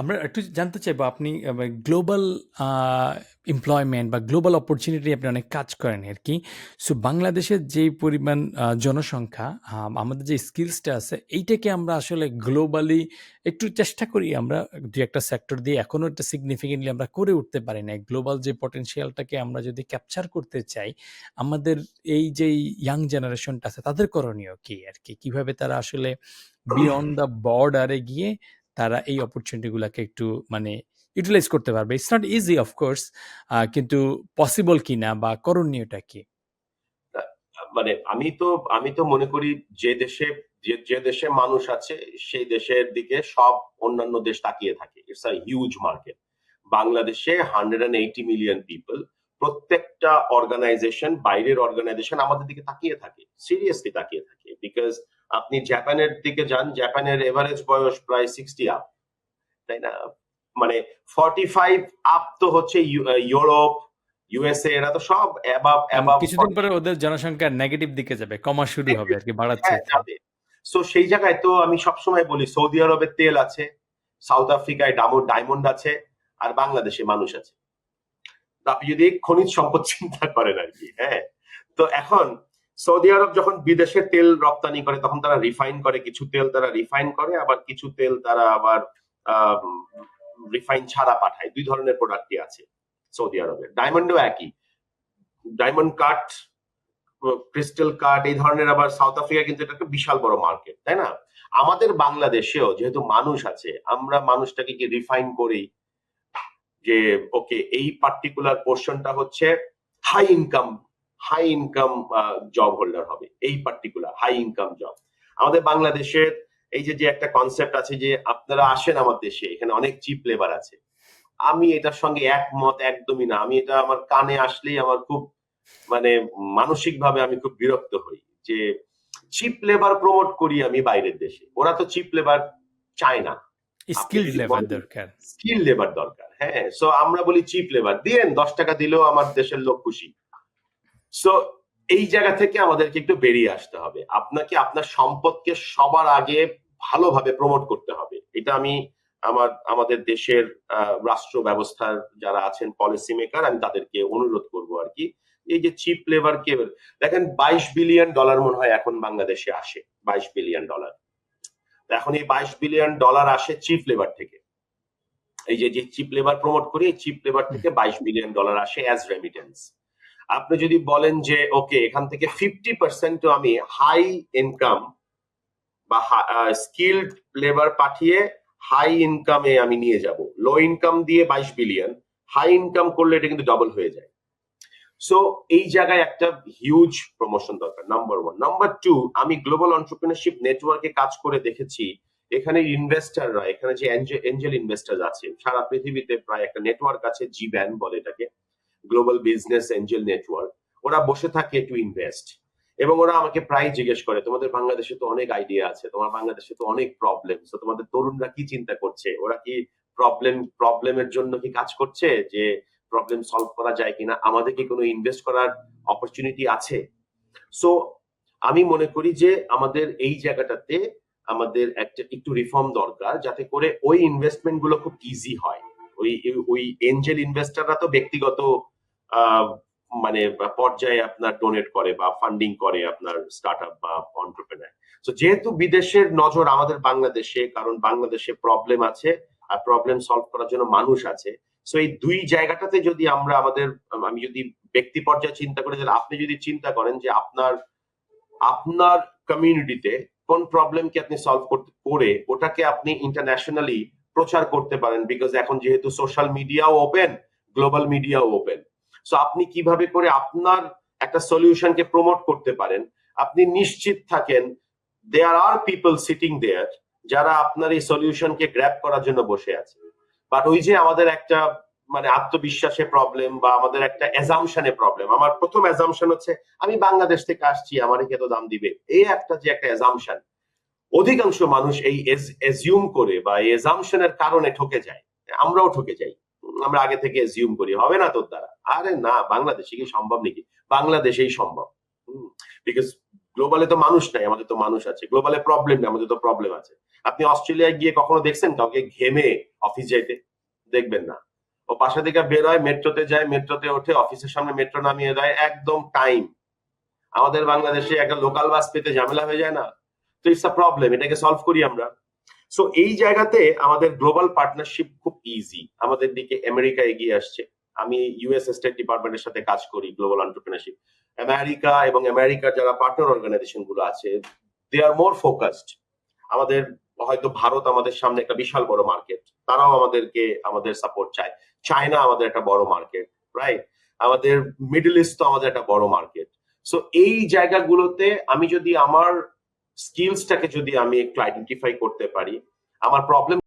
আমরা একটু জানতে চাইব, আপনি গ্লোবাল এমপ্লয়মেন্ট বা গ্লোবাল অপরচুনিটি আপনি অনেক কাজ করেন আর কি। সো বাংলাদেশের যেই পরিমাণ জনসংখ্যা আমাদের যে স্কিলসটা আছে, এইটাকে আমরা আসলে গ্লোবালি একটু চেষ্টা করি আমরা দু একটা সেক্টর দিয়ে এখনও একটা সিগনিফিকেন্টলি আমরা করে উঠতে পারি না গ্লোবাল যে পটেনশিয়ালটাকে আমরা যদি ক্যাপচার করতে চাই, আমাদের এই যে ইয়াং জেনারেশনটা আছে, তাদের করণীয় কি আর কি? কীভাবে তারা আসলে বিয়ন্ড দ্য বর্ডারে গিয়ে তারা এই অপরচুনিটিগুলোকে একটু মানে ইউটিলাইজ করতে পারবে। It's not easy of course কিন্তু পসিবল কিনা বা করণীয়টা কি? মানে আমি তো আমি তো মনে করি যে দেশে যে দেশে মানুষ আছে, সেই দেশের দিকে সব অন্যান্য দেশ তাকিয়ে থাকে। ইটস আ হিউজ মার্কেট বাংলাদেশে hundred and eighty million people প্রত্যেকটা অর্গানাইজেশন বাইরের অর্গানাইজেশন আমাদের দিকে তাকিয়ে থাকে। সিরিয়াসলি তাকিয়ে থাকে। বিকজ আপনি জাপানের দিকে যান জাপানের এভারেজ বয়স প্রায় সিক্সটি আপ তাই না? মানে ফর্টি ফাইভ আপ তো হচ্ছে ইউরোপ ইউএসএ এরা তো সব অ্যাবাব অ্যাবাব কিছুদিন পরে ওদের জনসংখ্যা নেগেটিভ দিকে যাবে কমা শুরু হবে আর কি বাড়াচ্ছে। হ্যাঁ যাবে। সো সেই জায়গায় তো আমি সবসময় বলি সৌদি আরবে তেল আছে সাউথ আফ্রিকায় ডামো ডায়মন্ড আছে আর বাংলাদেশে মানুষ আছে। আপনি যদি খনিজ সম্পদ চিন্তা করেন আর কি হ্যাঁ? তো এখন সৌদি আরব যখন বিদেশে তেল রপ্তানি করে, তখন তারা রিফাইন করে, কিছু তেল তারা রিফাইন করে, আবার কিছু তেল তারা আবার রিফাইন ছাড়া পাঠায়। দুই ধরনের প্রোডাক্টই আছে সৌদি আরবে। ডায়মন্ডও একই। ডায়মন্ড কাট ক্রিস্টাল কার্ড এই ধরনের আবার সাউথ আফ্রিকা কিন্তু এটা একটা বিশাল বড় মার্কেট তাই না? আমাদের বাংলাদেশেও যেহেতু মানুষ আছে, আমরা মানুষটাকে কি রিফাইন করি যে ওকে এই পার্টিকুলার পোর্শনটা হচ্ছে high income high income job holder হবে এই পার্টিকুলার হাই ইনকাম জব আমাদের বাংলাদেশের এই যে যে একটা কনসেপ্ট আছে যে আপনারা আসেন আমার দেশে এখানে অনেক চিপ লেবার আছে। আমি এটার সঙ্গে একমত একদমই না। আমি এটা আমার কানে আসলেই আমার খুব মানে মানসিক ভাবে আমি খুব বিরক্ত হই যে চিপ লেবার প্রমোট করি আমি বাইরের দেশে। ওরা তো চিপ লেবার চায় না। স্কিল বলেন- দরকার। স্কিল লেবার দরকার হ্যাঁ। সো আমরা বলি চিপ লেবার দিয়েন দশ টাকা দিলেও আমার দেশের লোক খুশি। সো এই জায়গা থেকে আমাদেরকে একটু বেরিয়ে আসতে হবে। আপনাকে আপনার সম্পদকে সবার আগে ভালোভাবে প্রমোট করতে হবে। এটা আমি আমার, আমাদের দেশের রাষ্ট্র ব্যবস্থার যারা আছেন পলিসি মেকার আমি তাদেরকে অনুরোধ করব আর কি। এই যে চিপ লেবার কে, দেখেন বাইশ বিলিয়ন ডলার মনে হয় এখন বাংলাদেশে আসে, বাইশ বিলিয়ন ডলার এখন এই বাইশ বিলিয়ন ডলার আসে চিপ লেবার থেকে। এই যে চিপ লেবার প্রমোট করি চিপ লেবার থেকে বাইশ বিলিয়ন ডলার আসে অ্যাজ রেমিটেন্স আপনি যদি বলেন যে ওকে এখান থেকে ফিফটি পার্সেন্ট আমি হাই ইনকাম বা স্কিল্ড লেবার পাঠিয়ে হাই ইনকামে আমি নিয়ে যাব। লো ইনকাম দিয়ে বাইশ বিলিয়ন হাই ইনকাম করলে এটা কিন্তু ডবল হয়ে যায়। সো এই জায়গায় একটা হিউজ প্রমোশন দরকার নাম্বার ওয়ান নাম্বার টু আমি গ্লোবাল অন্টারপ্রিনারশিপ নেটওয়ার্কে কাজ করে দেখেছি, এখানে ইনভেস্টাররা এখানে যে এঞ্জেল ইনভেস্টার আছে, সারা পৃথিবীতে প্রায় একটা নেটওয়ার্ক আছে জি ব্যান বলে এটাকে গ্লোবাল বিজনেস এঞ্জেল নেটওয়ার্ক ওরা বসে থাকে টু ইনভেস্ট এবং ওরা আমাকে প্রায় জিজ্ঞেস করে, তোমাদের বাংলাদেশে তো অনেক আইডিয়া আছে, তোমার বাংলাদেশে তো অনেক প্রবলেম তো তোমাদের তরুণরা কি চিন্তা করছে? ওরা কি প্রবলেম প্রবলেমের জন্য কি কাজ করছে? যে প্রবলেম সলভ করা যায় কিনা? আমাদের কি কোনো ইনভেস্ট করার অপরচুনিটি আছে? সো আমি মনে করি যে আমাদের এই জায়গাটাতে আমাদের একটা, একটু রিফর্ম দরকার, যাতে করে ওই ইনভেস্টমেন্টগুলো খুব ইজি হয়। ওই ওই এঞ্জেল ইনভেস্টাররা তো ব্যক্তিগত মানে পর্যায়ে আপনার ডোনেট করে বা ফান্ডিং করে আপনার স্টার্ট আপ বা অন্টারপ্রেনার তো যেহেতু বিদেশের নজর আমাদের বাংলাদেশে, কারণ বাংলাদেশে প্রবলেম আছে, আর প্রবলেম সলভ করার জন্য মানুষ আছে সো এই দুই জায়গাটাতে যদি আমরা আমাদের, আমি যদি ব্যক্তি পর্যায়ে চিন্তা করি, তাহলে আপনি যদি চিন্তা করেন যে আপনার আপনার কমিউনিটিতে কোন প্রবলেমকে আপনি সলভ করতে, করে ওটাকে আপনি ইন্টারন্যাশনালি প্রচার করতে পারেন বিকজ এখন যেহেতু সোশ্যাল মিডিয়াও ওপেন গ্লোবাল মিডিয়াও ওপেন সো আপনি কীভাবে করে আপনার একটা সলিউশনকে প্রমোট করতে পারেন? আপনি নিশ্চিত থাকেন দেয়ার আর পিপল সিটিং দেয়ার যারা আপনার এই সলিউশনকে গ্র্যাপ করার জন্য বসে আছে। বাট ওই যে আমাদের একটা মানে আত্মবিশ্বাসে প্রবলেম বা আমাদের একটা অ্যাজামশনে প্রবলেম আমার প্রথম অ্যাজামশন হচ্ছে, আমি বাংলাদেশ থেকে আসছি, আমার এত দাম দিবে। এই একটা যে একটা অ্যাজামশন অধিকাংশ মানুষ এই এজিউম করে বা এই এজামশনের কারণে ঠকে যায়। আমরাও ঠকে যাই। আমরা আগে থেকে এজিউম করি, হবে না তোর দ্বারা? আরে না, বাংলাদেশে কি সম্ভব নাকি? বাংলাদেশেই সম্ভব। বিকজ গ্লোবালে তো মানুষ নাই, আমাদের তো মানুষ আছে। গ্লোবালে প্রবলেম নেই, আমাদের তো প্রবলেম আছে। আপনি অস্ট্রেলিয়ায় গিয়ে কখনো দেখছেন কাউকে ঘেমে অফিস যাইতে? দেখবেন না। ও বাসা থেকে বের হয় মেট্রোতে যায়, মেট্রোতে ওঠে অফিসের সামনে মেট্রো নামিয়ে দেয়, একদম টাইম আমাদের বাংলাদেশে একটা লোকাল বাস পেতে ঝামেলা হয়ে যায় না। তো ইটস আ প্রবলেম এটাকে সলভ করি আমরা। সো এই জায়গাতে আমাদের গ্লোবাল পার্টনারশিপ খুব ইজি আমাদের দিকে আমেরিকা এগিয়ে আসছে। আমি ইউএস স্টেট ডিপার্টমেন্টের সাথে কাজ করি গ্লোবাল এন্টারপ্রিনারশিপ আমেরিকা এবং আমেরিকার যারা পার্টনার অর্গানাইজেশনগুলো আছে দে আর মোর ফোকাসড আমাদের হয়তো ভারত আমাদের সামনে একটা বিশাল বড় মার্কেট তারাও আমাদেরকে, আমাদের সাপোর্ট চায়। চায়না আমাদের একটা বড় মার্কেট রাইট আমাদের মিডল ইস্ট তো আমাদের একটা বড় মার্কেট সো এই জায়গাগুলোতে আমি যদি আমার স্কিলসটাকে যদি আমি একটু আইডেন্টিফাই করতে পারি আমার প্রবলেম